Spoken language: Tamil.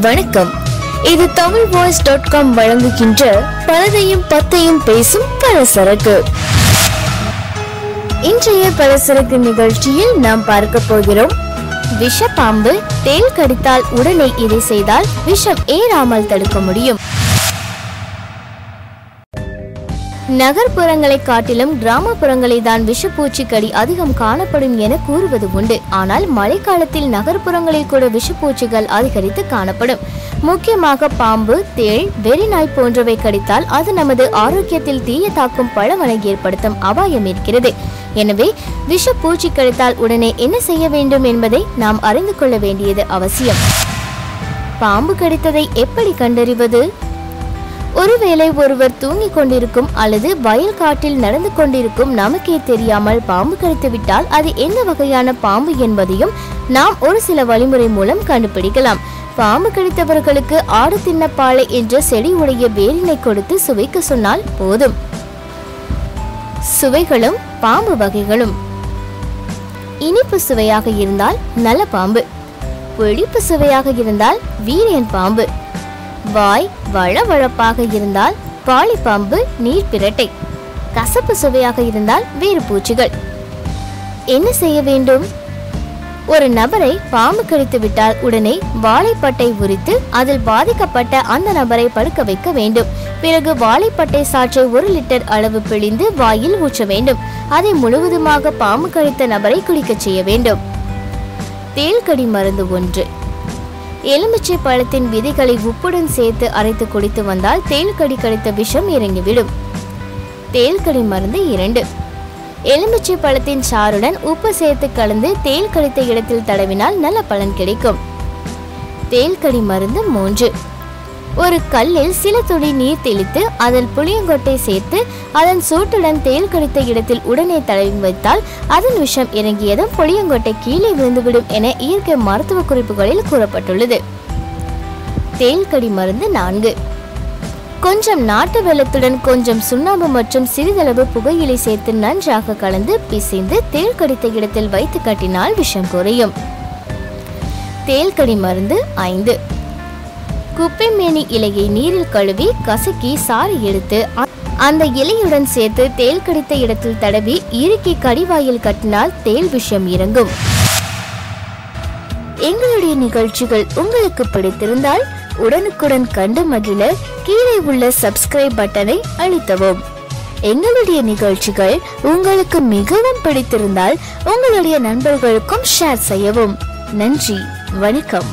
வணக்கம். இது தமிழ் வாய்ஸ் டாட் காம் வழங்குகின்ற பலதையும் பத்தையும் பேசும் பலசரக்கு. இன்றைய பலசரக்கு நிகழ்ச்சியில் நாம் பார்க்க போகிறோம். விஷப்பாம்பு தேள் கடித்தால் உடனே இதை செய்தால் விஷம் ஏறாமல் தடுக்க முடியும். நகர்ப்புறங்களை காட்டிலும் கிராமப்புறங்களில் தான் விஷப்பூச்சி கடி அதிகம் காணப்படும் என கூறுவது உண்டு. ஆனால் மழைக்காலத்தில் நகர்ப்புறங்களில் கூட விஷப்பூச்சிகள் அதிகரித்து காணப்படும். முக்கியமாக பாம்பு தேள் வெறிநாய் போன்றவை கடித்தால் அது நமது ஆரோக்கியத்தில் தீய தாக்கும் பழவனை ஏற்படுத்தும் அபாயம் இருக்கிறது. எனவே விஷப்பூச்சி கடித்தால் உடனே என்ன செய்ய வேண்டும் என்பதை நாம் அறிந்து கொள்ள வேண்டியது அவசியம். பாம்பு கடித்ததை எப்படி கண்டறிவது? ஒருவேளை ஒருவர் தூங்கிக் கொண்டிருக்கும் அல்லது வயல் காட்டில் நடந்து கொண்டிருக்கும் நமக்கே தெரியாமல் பாம்பு கடித்து விட்டால் அது எந்த வகையான பாம்பு என்பதையும் நாம் ஒரு சில வழிமுறை மூலம் கண்டுபிடிக்கலாம். பாம்பு கடித்தவர்களுக்கு ஆடு தின்னப்பாலை என்ற செடி உடைய வேரினை கொடுத்து சுவைக்க சொன்னால் போதும். சுவைகளும் பாம்பு வகைகளும். இனிப்பு சுவையாக இருந்தால் நல்ல பாம்பு. புளிப்பு சுவையாக இருந்தால் வீரியன் பாம்பு. வாய் வழவழப்பாக இருந்தால் பாலிப்பாம்பு நீர் பிரட்டை. கசப்பு சுவையாக இருந்தால் வேறு பூச்சிகள். என்ன செய்ய வேண்டும்? ஒரு நபரை பாம்பு கடித்து விட்டால் உடனே வாழைப்பட்டை உரித்து அதில் பாதிக்கப்பட்ட அந்த நபரை படுக்க வைக்க வேண்டும். பிறகு வாழைப்பட்டை சாற்றை ஒரு லிட்டர் அளவு பிழிந்து வாயில் ஊற்ற வேண்டும். அதை முழுவதுமாக பாம்பு கடித்த நபரை குடிக்கச் செய்ய வேண்டும். தேள்கடி மருந்து ஒன்று. எலுமிச்சை பழத்தின் விதைகளை உப்புடன் சேர்த்து அரைத்து குடித்து வந்தால் தேள்கடி கடித்த விஷம் இறங்கிவிடும். தேள்கடி மருந்து இரண்டு. எலுமிச்சை பழத்தின் சாறுடன் உப்பு சேர்த்து கலந்து தேள் கடித்த இடத்தில் தடவினால் நல்ல பலன் கிடைக்கும். தேள்கடி மருந்து மூன்று. ஒரு கல்லில் சில துளி நீர் தெளித்து அதில் புளியங்கொட்டை சேர்த்து அதன் சூட்டுடன் தேள் கடித்த இடத்தில் உடனே தடவி வைத்தால் அதன் விஷம் இறங்கியதும் புளியங்கொட்டை கீழே விழுந்துவிடும் என இயற்கை மருத்துவ குறிப்புகளில் கூறப்பட்டுள்ளது. தேள்கடி மருந்து நான்கு. கொஞ்சம் நாட்டு வெள்ளத்துடன் கொஞ்சம் சுண்ணாம்பு மற்றும் சிறிதளவு புகையிலை சேர்த்து நன்றாக கலந்து பிசைந்து தேள் கடித்த இடத்தில் வைத்து கட்டினால் விஷம் குறையும். தேள்கடி மருந்து ஐந்து. குப்பைமேனி இலையை நீரில் கழுவி கசக்கி சாறு எடுத்து அந்த இலையுடன் சேர்த்து தேள் கடித்த இடத்தில் தடவி இறுக்கி கடிவாயில் கட்டினால் தேள் விஷம் இறங்கும். எங்களுடைய நிகழ்ச்சிகள் உங்களுக்கு பிடித்திருந்தால் உடனுக்குடன் கண்டு மகிழ கீழே உள்ள சப்ஸ்கிரைப் பட்டனை அழுத்தவும். எங்களுடைய நிகழ்ச்சிகள் உங்களுக்கு மிகவும் பிடித்திருந்தால் உங்களுடைய நண்பர்களுக்கும் ஷேர் செய்யவும். நன்றி வணக்கம்.